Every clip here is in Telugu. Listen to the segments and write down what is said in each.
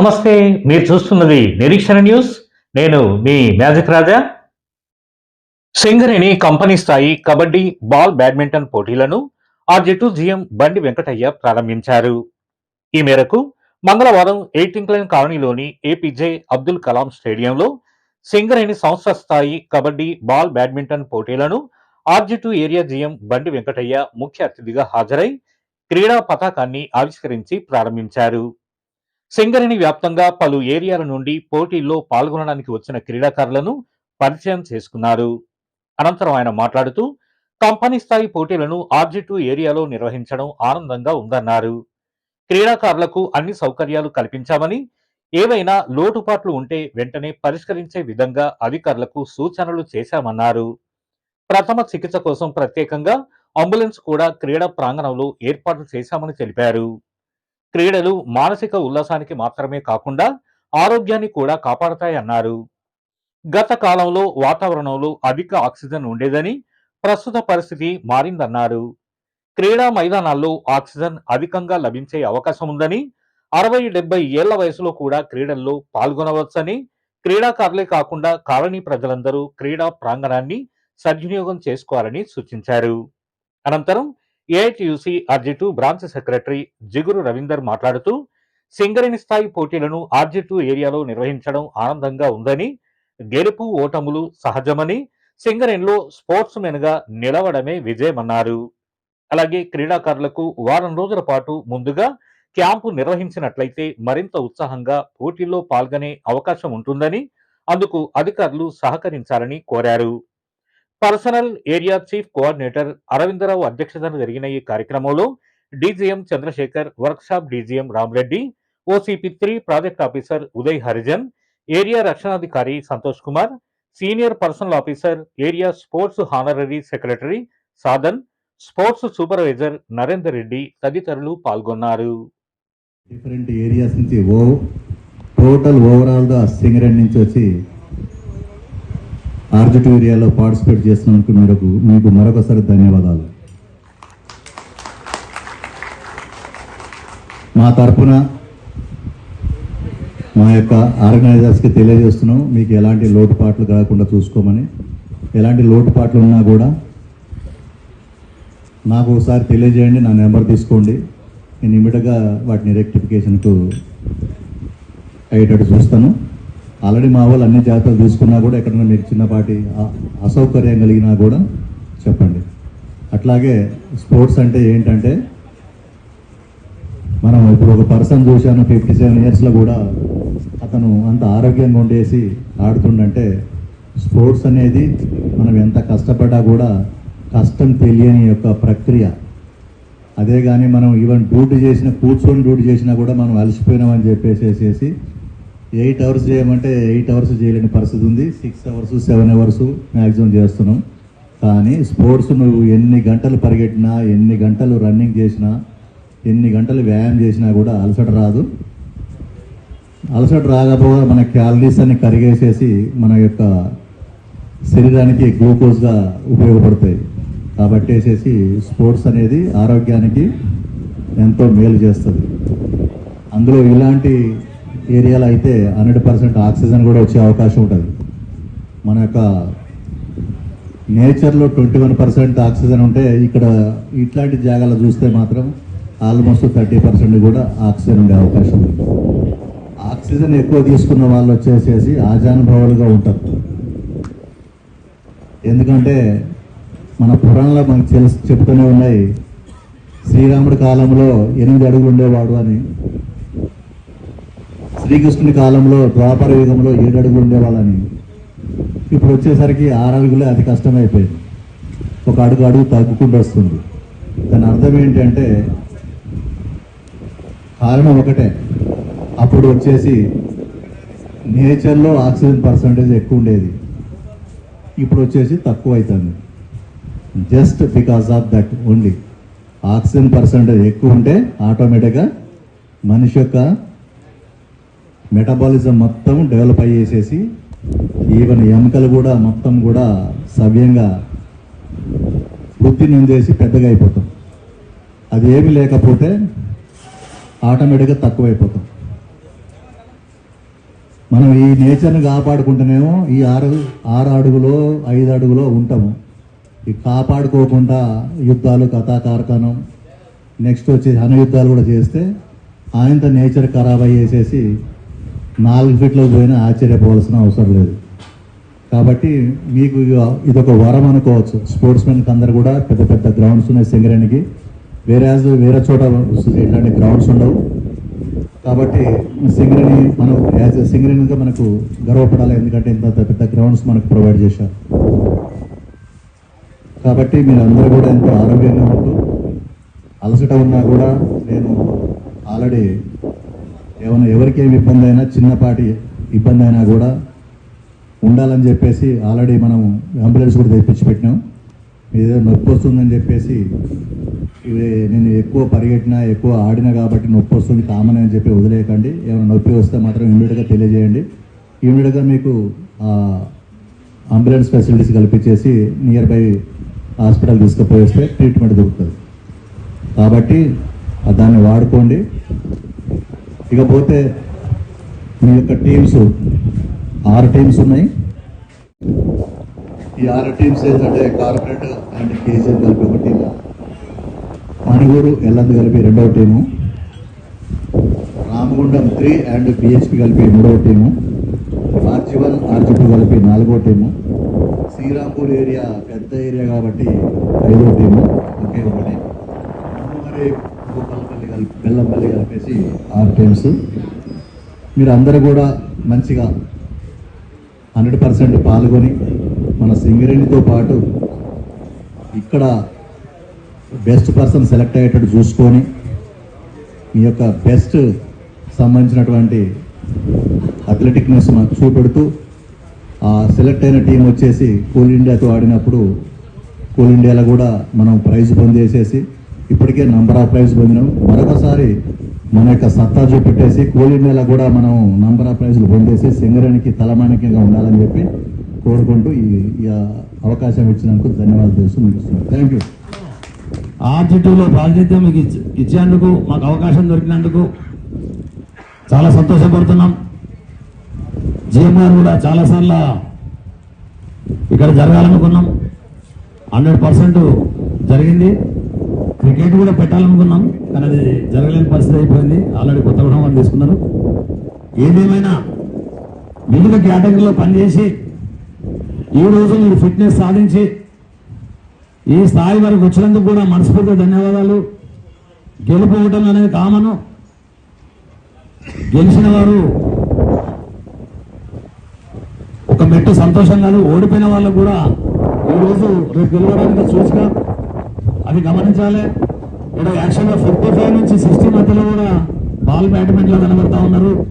నమస్తే మీరు చూస్తున్నది నిరీక్షణ న్యూస్. నేను మీ మ్యాజిక్ రాజా. సింగరేణి కంపెనీ స్థాయి కబడ్డీ బాల్ బ్యాడ్మింటన్ పోటీలను ఆ జట్టు జిఎం బండి వెంకటయ్య ప్రారంభించారు. ఈ మేరకు మంగళవారం ఎయిటింగ్ లైన్ కాలనీలోని ఏపీజే అబ్దుల్ కలాం స్టేడియంలో సింగరేణి సంస్థ స్థాయి కబడ్డీ బాల్ బ్యాడ్మింటన్ పోటీలను ఆర్జిటు ఏరియా జిఎం బండి వెంకటయ్య ముఖ్య అతిథిగా హాజరై క్రీడా పతాకాన్ని ఆవిష్కరించి ప్రారంభించారు. సింగరేణి వ్యాప్తంగా పలు ఏరియాల నుండి పోటీల్లో పాల్గొనడానికి వచ్చిన క్రీడాకారులను పరిచయం చేసుకున్నారు. అనంతరం ఆయన మాట్లాడుతూ కంపెనీ స్థాయి పోటీలను ఆర్జిటు ఏరియాలో నిర్వహించడం ఆనందంగా ఉందన్నారు. క్రీడాకారులకు అన్ని సౌకర్యాలు కల్పించామని ఏవైనా లోటుపాట్లు ఉంటే వెంటనే పరిష్కరించే విధంగా అధికారులకు సూచనలు చేశామన్నారు. ప్రథమ చికిత్స కోసం ప్రత్యేకంగా అంబులెన్స్ కూడా క్రీడా ప్రాంగణంలో ఏర్పాట్లు చేశామని తెలిపారు. క్రీడలు మానసిక ఉల్లాసానికి మాత్రమే కాకుండా ఆరోగ్యాన్ని కూడా కాపాడతాయన్నారు గత కాలంలో వాతావరణంలో అధిక ఆక్సిజన్ ఉండేదని ప్రస్తుత పరిస్థితి మారిందన్నారు. క్రీడా మైదానాల్లో ఆక్సిజన్ అధికంగా లభించే అవకాశం ఉందని అరవై డెబ్బై ఏళ్ళ వయసులో కూడా క్రీడల్లో పాల్గొనవచ్చని క్రీడాకారులే కాకుండా కాలనీ ప్రజలందరూ క్రీడా ప్రాంగణాన్ని సద్వినియోగం చేసుకోవాలని సూచించారు. అనంతరం AITUC ఆర్జిటు branch secretary Jiguru Ravinder మాట్లాడుతూ సింగరేణి స్థాయి పోటీలను ఆర్జిటు ఏరియాలో నిర్వహించడం ఆనందంగా ఉందని గెలుపు ఓటములు సహజమని సింగరేణిలో స్పోర్ట్స్ మెన్గా నిలవడమే విజయమన్నారు. అలాగే క్రీడాకారులకు వారం రోజుల పాటు ముందుగా క్యాంపు నిర్వహించినట్లయితే మరింత ఉత్సాహంగా పోటీల్లో పాల్గొనే అవకాశం ఉంటుందని అందుకు అధికారులు సహకరించాలని కోరారు. Personal area chief coordinator Aravindarao అధ్యక్షతన జరిగిన ఈ కార్యక్రమంలో DGM Chandrashekar workshop DGM Ramareddy OCP three project officer Uday Harijan area రక్షణాధికారి Santosh Kumar senior personal officer area sports honorary secretary Sadhan sports supervisor Narender Reddy తదితరులు పాల్గొన్నారు. డిఫరెంట్ ఏరియాస్ నుంచి ఓ టోటల్ ఓవరాల్గా సింగరేణి నుంచి వచ్చి ఆర్జిట్ ఏరియాలో పార్టిసిపేట్ చేసినందుకు మీరు మీకు మరొకసారి ధన్యవాదాలు. మా తరపున మా యొక్క ఆర్గనైజర్స్కి తెలియజేస్తున్నాం మీకు ఎలాంటి లోటుపాట్లు కాకుండా చూసుకోమని. ఎలాంటి లోటుపాట్లు ఉన్నా కూడా నాకు ఒకసారి తెలియజేయండి నా నెంబర్ తీసుకోండి. నేను ఇమీడియట్గా వాటిని రెక్టిఫికేషన్కు అయ్యేటట్టు చూస్తాను. ఆల్రెడీ మా వాళ్ళు అన్ని జాగ్రత్తలు తీసుకున్నా కూడా ఎక్కడన్నా మీకు చిన్నపాటి అసౌకర్యం కలిగినా కూడా చెప్పండి. అట్లాగే స్పోర్ట్స్ అంటే ఏంటంటే మనం ఇప్పుడు ఒక పర్సన్ చూశాను ఫిఫ్టీ సెవెన్ ఇయర్స్లో కూడా అతను అంత ఆరోగ్యంగా ఉండేసి ఆడుతుండంటే స్పోర్ట్స్ అనేది మనం ఎంత కష్టపడ్డా కూడా కష్టం తెలియని యొక్క ప్రక్రియ. అదే కానీ మనం ఈవెన్ డ్యూటీ చేసిన కూర్చొని డ్యూటీ చేసినా కూడా మనం అలసిపోయినామని చెప్పేసేసేసి ఎయిట్ అవర్స్ చేయమంటే ఎయిట్ అవర్స్ చేయలేని పరిస్థితి ఉంది. Six hours seven hours maximum చేస్తున్నాం. కానీ స్పోర్ట్స్ నువ్వు ఎన్ని గంటలు పరిగెట్టినా ఎన్ని గంటలు రన్నింగ్ చేసినా ఎన్ని గంటలు వ్యాయామం చేసినా కూడా అలసట రాదు. అలసట రాకపోగా మన క్యాలరీస్ అన్ని కరిగేసేసి మన యొక్క శరీరానికి గ్లూకోజ్గా ఉపయోగపడతాయి. కాబట్టి వేసేసి స్పోర్ట్స్ అనేది ఆరోగ్యానికి ఎంతో మేలు చేస్తుంది. అందులో ఇలాంటి ఏరియాలో అయితే హండ్రెడ్ పర్సెంట్ ఆక్సిజన్ కూడా వచ్చే అవకాశం ఉంటుంది. మన యొక్క నేచర్లో ట్వంటీ వన్ పర్సెంట్ ఆక్సిజన్ ఉంటే ఇక్కడ ఇట్లాంటి జాగాలో చూస్తే మాత్రం ఆల్మోస్ట్ థర్టీ పర్సెంట్ కూడా ఆక్సిజన్ ఉండే అవకాశం ఉంది. ఆక్సిజన్ ఎక్కువ తీసుకున్న వాళ్ళు వచ్చేసేసి ఆజానుభావులుగా ఉంటారు. ఎందుకంటే మన పురాణంలో మనకు తెలుసు చెప్తూనే ఉన్నాయి. శ్రీరాముడి కాలంలో ఎనిమిది అడుగులు ఉండేవాడు అని. శ్రీకృష్ణుడి కాలంలో ద్వాపర యుగంలో ఏడు అడుగులు ఉండేవాళ్ళని. ఇప్పుడు వచ్చేసరికి ఆరు అడుగులే అతి కష్టమైపోయింది. ఒక అడుగు అడుగు తగ్గుకుండా వస్తుంది. దాని అర్థం ఏంటంటే కారణం ఒకటే. అప్పుడు వచ్చేసి నేచర్లో ఆక్సిజన్ పర్సంటేజ్ ఎక్కువ ఉండేది. ఇప్పుడు వచ్చేసి తక్కువ అవుతుంది just because of that only. Oxygen percentage ఎక్కువ ఉంటే ఆటోమేటిక్గా మనిషి యొక్క మెటబాలిజం మొత్తం డెవలప్ అయ్యేసేసి ఈవెన్ ఎముకలు కూడా మొత్తం కూడా సవ్యంగా వృద్ధి నొందేసి పెద్దగా అయిపోతాం. అది ఏమి లేకపోతే ఆటోమేటిక్గా తక్కువైపోతాం. మనం ఈ నేచర్ని కాపాడుకుంటేనేమో ఈ ఆరు ఆరు అడుగులో ఐదు అడుగులో ఉంటాము. ఈ కాపాడుకోకుండా యుద్ధాలు కథా నెక్స్ట్ వచ్చి అనుయుద్ధాలు కూడా చేస్తే ఆయంత నేచర్ ఖరాబ్ అయ్యేసేసి నాలుగు ఫీట్లకు పోయినా ఆశ్చర్యపోవాల్సిన అవసరం లేదు. కాబట్టి మీకు ఇక- ఇదొక వరం అనుకోవచ్చు. స్పోర్ట్స్ మెన్కి అందరు కూడా పెద్ద పెద్ద గ్రౌండ్స్ ఉన్నాయి సింగరేణికి. వేరే వేరే చోట ఇట్లాంటి గ్రౌండ్స్ ఉండవు. కాబట్టి సింగరేణి మనం యాజ్ ఎ సింగరేణిగా మనకు గర్వపడాలి. ఎందుకంటే ఇంత పెద్ద గ్రౌండ్స్ మనకు ప్రొవైడ్ చేశారు. కాబట్టి మీరు అందరూ కూడా ఎంతో ఆరోగ్యంగా ఉంటూ అలసట ఉన్నా కూడా నేను ఆల్రెడీ ఏమైనా ఎవరికి ఏమి ఇబ్బంది అయినా చిన్నపాటి ఇబ్బంది అయినా కూడా ఉండాలని చెప్పేసి ఆల్రెడీ మనం అంబులెన్స్ కూడా తెప్పించి పెట్టినాం. ఏదో నొప్పి వస్తుందని చెప్పేసి ఇవి నేను ఎక్కువ పరిగెట్టినా ఎక్కువ ఆడినా కాబట్టి నొప్పి వస్తుంది కామన్ అని చెప్పి వదిలేయకండి. ఏమైనా నొప్పి వస్తే మాత్రం ఇమీడియట్గా తెలియజేయండి. ఇమీడియట్గా మీకు అంబులెన్స్ ఫెసిలిటీస్ కల్పించేసి నియర్ బై హాస్పిటల్ తీసుకుపోయేస్తే ట్రీట్మెంట్ దొరుకుతుంది. కాబట్టి దాన్ని వాడుకోండి. ఇకపోతే మీ యొక్క టీమ్స్ ఆరు టీమ్స్ ఉన్నాయి. ఈ ఆరు టీమ్స్ ఏంటంటే కార్పొరేట్ అండ్ కేజీఎం కలిపి ఒక టీము. మణుగూరు ఎల్లందు కలిపి రెండవ team. Ramagundam three and PHP కలిపి మూడవ team. RG one RG two కలిపి నాలుగో టీము. శ్రీరాంపూర్ ఏరియా పెద్ద ఏరియా కాబట్టి ఐదో టీము ఒకే ఒకటి. మరి బెల్లంపల్లి కలిపేసి ఆరు టీమ్స్. మీరు అందరూ కూడా మంచిగా హండ్రెడ్ పర్సెంట్ పాల్గొని మన సింగరేణితో పాటు ఇక్కడ బెస్ట్ పర్సన్ సెలెక్ట్ అయ్యేటట్టు చూసుకొని మీ యొక్క బెస్ట్ సంబంధించినటువంటి అథ్లెటిక్నెస్ మాకు చూపెడుతూ ఆ సెలెక్ట్ అయిన టీం వచ్చేసి కోల్ ఇండియాతో ఆడినప్పుడు కోల్ ఇండియాలో కూడా మనం ప్రైజ్ పొందేసేసి ఇప్పటికే నంబర్ ఆఫ్ ప్రైజ్ పొందినాం. మరొకసారి మన యొక్క సత్తా చూపెట్టేసి కోల్ ఇండియాలో కూడా మనం నంబర్ ఆఫ్ ప్రైజ్లు పొందేసి సింగరేణికి తలమానికంగా ఉండాలని చెప్పి కోరుకుంటూ ఈ అవకాశం ఇచ్చినందుకు ధన్యవాదాలు తెలుస్తూ ముగిస్తున్నాను థ్యాంక్ యూ ఆర్జిటీలో ప్రాతినిధ్యం మీకు ఇచ్చేందుకు మాకు అవకాశం దొరికినందుకు చాలా సంతోషపడుతున్నాం. జిఎంఆర్ కూడా చాలాసార్లు ఇక్కడ జరగాలనుకున్నాం. హండ్రెడ్ పర్సెంట్ జరిగింది. క్రికెట్ కూడా పెట్టాలనుకున్నాం కానీ అది జరగలేని పరిస్థితి అయిపోయింది. ఆల్రెడీ కొత్త కూడా వాళ్ళు తీసుకున్నారు. ఏదేమైనా వివిధ కేటగిరీలో పనిచేసి ఈ రోజు మీరు ఫిట్నెస్ సాధించి ఈ స్థాయి వరకు వచ్చినందుకు కూడా మనస్ఫూర్తిగా ధన్యవాదాలు. గెలుపు అనేది కామను. గెలిచిన వారు ఒక మెట్టు సంతోషం కాదు. ఓడిపోయిన వాళ్ళకు కూడా ఈ రోజు రేపు గెలవడానికి సూచిక అది గమనించాలి. ఇక్కడ యాక్చువల్గా ఫిఫ్టీ ఫైవ్ నుంచి సిక్స్టీ మధ్యలో కూడా బాల్ బ్యాట్మెంట్లో కనబడతా ఉన్నారు.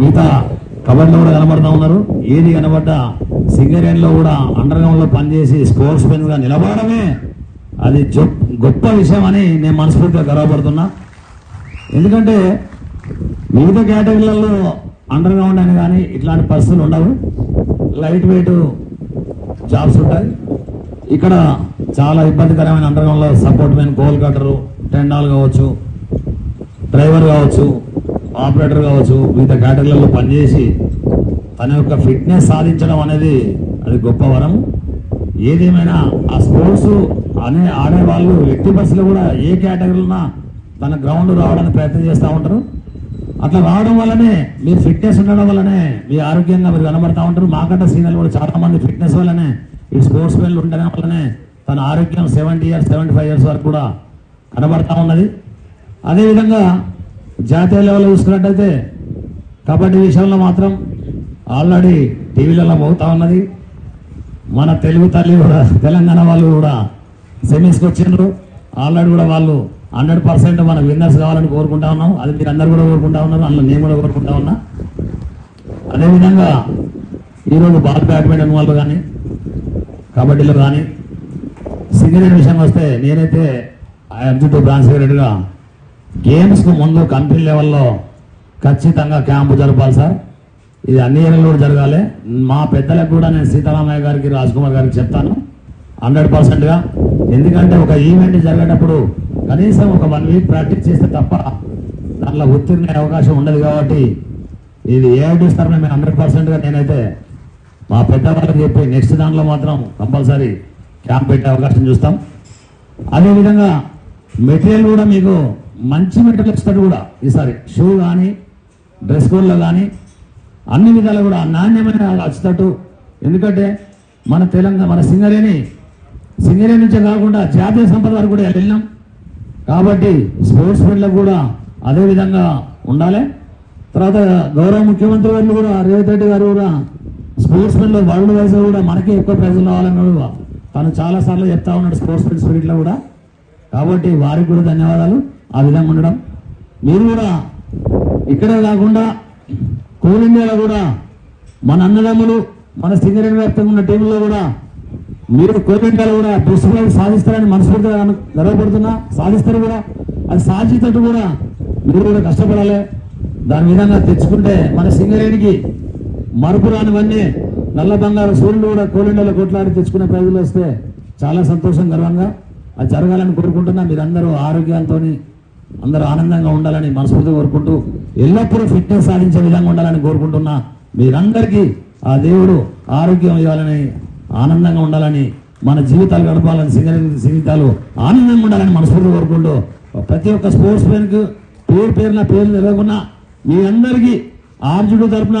మిగతా కబడ్డీలో కూడా కనబడతా ఉన్నారు. ఏది కనబడ్డా సింగరేణి కూడా అండర్ గ్రౌండ్లో పనిచేసి స్పోర్ట్స్ మెన్గా నిలబడమే అది జొ- గొప్ప విషయం అని నేను మనస్ఫూర్తిగా గర్వపడుతున్నా. ఎందుకంటే వివిధ కేటగిరీలలో అండర్ గ్రౌండ్ అని కానీ ఇట్లాంటి పరిస్థితులు ఉండవు. లైట్ వెయిట్ జాబ్స్ ఉంటాయి. ఇక్కడ చాలా ఇబ్బందికరమైన అండర్ సపోర్ట్ మెయిన్ గోల్ కట్టరు టెండాల్ కావచ్చు డ్రైవర్ కావచ్చు ఆపరేటర్ కావచ్చు వివిధ కేటగిరీలలో పనిచేసి తన యొక్క ఫిట్నెస్ సాధించడం అనేది అది గొప్ప వరం. ఏదేమైనా ఆ స్పోర్ట్స్ అనే ఆడే వాళ్ళు ఎట్టి బస్సులో కూడా ఏ కేటగిరీలో ఉన్నా తన గ్రౌండ్ రావడానికి ప్రయత్నం చేస్తూ ఉంటారు. అట్లా రావడం వల్లనే మీరు ఫిట్నెస్ ఉండడం వల్లనే మీ ఆరోగ్యంగా మీరు కనబడతా ఉంటారు. మాకంటే సీనియర్లు కూడా చాలా మంది ఫిట్నెస్ వల్లనే ఈ స్పోర్ట్స్ మెన్లు ఉండడం వల్లనే తన ఆరోగ్యం seventy years seventy five years వరకు కూడా కనబడతా ఉన్నది. అదేవిధంగా జాతీయ లెవెల్లో చూసుకున్నట్టయితే కబడ్డీ విషయంలో మాత్రం ఆల్రెడీ టీవీలలో పోతా ఉన్నది. మన తెలుగు తల్లి కూడా తెలంగాణ వాళ్ళు కూడా సెమీస్కి వచ్చిండ్రు. ఆల్రెడీ కూడా వాళ్ళు హండ్రెడ్ పర్సెంట్ మన విన్నర్స్ కావాలని కోరుకుంటా ఉన్నాం. అది మీరు అందరు కూడా కోరుకుంటా ఉన్నారు. అందులో నేను కూడా కోరుకుంటా ఉన్నా. అదేవిధంగా ఈరోజు బాల్ బ్యాడ్మింటన్ వాళ్ళు కానీ కబడ్డీలో కానీ సింగిల్ విషయం వస్తే నేనైతే అర్జున్ బ్రాంచ్ సెక్రటరీగా గేమ్స్కు ముందు కంపెనీ లెవెల్లో ఖచ్చితంగా క్యాంపు జరపాలి సార్. ఇది అన్ని ఏళ్ళలో కూడా జరగాలి. మా పెద్దలకు కూడా నేను సీతారామయ్య గారికి రాజ్ కుమార్ గారికి చెప్తాను. హండ్రెడ్ పర్సెంట్గా ఎందుకంటే ఒక ఈవెంట్ జరిగేటప్పుడు కనీసం ఒక వన్ వీక్ ప్రాక్టీస్ చేస్తే తప్ప దాంట్లో ఉత్తీర్ణ అవకాశం ఉండదు కాబట్టి ఇది ఏ తరఫున మేము హండ్రెడ్ పర్సెంట్గా నేనైతే మా పెద్దవాళ్ళకి చెప్పి నెక్స్ట్ దాంట్లో మాత్రం కంపల్సరీ క్యాంప్ పెట్టే అవకాశం చూస్తాం. అదేవిధంగా మెటీరియల్ కూడా మీకు మంచి మెటీరియల్ వచ్చినట్టు కూడా ఈసారి షూ కానీ డ్రెస్ కోడ్లో కానీ అన్ని విధాలు కూడా నాణ్యమైన వచ్చేటట్టు. ఎందుకంటే మన తెలంగాణ మన సింగరేణి సింగరేణి నుంచే కాకుండా జాతీయ సంపద వరకు కూడా వెళ్ళినాం. కాబట్టి స్పోర్ట్స్ మెన్లకు కూడా అదే విధంగా ఉండాలి. తర్వాత గౌరవ ముఖ్యమంత్రి గారు కూడా రేవంత్ రెడ్డి గారు కూడా స్పోర్ట్స్మెన్లో వరల్డ్ వైజ్లో కూడా మనకి ఎక్కువ ప్రైజులు రావాలని కూడా తను చాలా సార్లు చెప్తా ఉన్నాడు స్పోర్ట్స్మెన్ స్పిరిట్లో కూడా. కాబట్టి వారికి కూడా ధన్యవాదాలు. ఆ విధంగా ఉండడం. మీరు కూడా ఇక్కడే కాకుండా కోల్ ఇండియాలో కూడా మన అన్నదమ్ములు మన సింగరేణి వ్యాప్తంగా ఉన్న టీంలో కూడా మీరు కోల్ ఇండియాలో కూడా బెస్ట్ సాధిస్తారని మనస్ఫూర్తిగా గర్వపడుతున్నా. సాధిస్తారు కూడా. అది సాధించేటట్టు కూడా మీరు కూడా కష్టపడాలి. దాని విధంగా తెచ్చుకుంటే మన సింగరేణికి మరపురానివన్నీ నల్ల బంగారు సూర్యుడు కూడా కోలిండలో కొట్లాడి తెచ్చుకునే ప్రజలు వస్తే చాలా సంతోషం గర్వంగా. అది జరగాలని కోరుకుంటున్నా. మీరందరూ ఆరోగ్యాలతో అందరూ ఆనందంగా ఉండాలని మనస్ఫూర్తిగా కోరుకుంటూ ఎల్లప్పుడూ ఫిట్నెస్ సాధించే విధంగా ఉండాలని కోరుకుంటున్నా. మీరందరికీ ఆ దేవుడు ఆరోగ్యం ఇవ్వాలని ఆనందంగా ఉండాలని మన జీవితాలు గడపాలని సింగ- జీవితాలు ఆనందంగా ఉండాలని మనస్ఫూర్తిగా కోరుకుంటూ ప్రతి ఒక్క స్పోర్ట్స్ మెన్కు పేరు పేరున పేరు నిలవకున్నా మీ అందరికీ ఆర్జుడు తరపున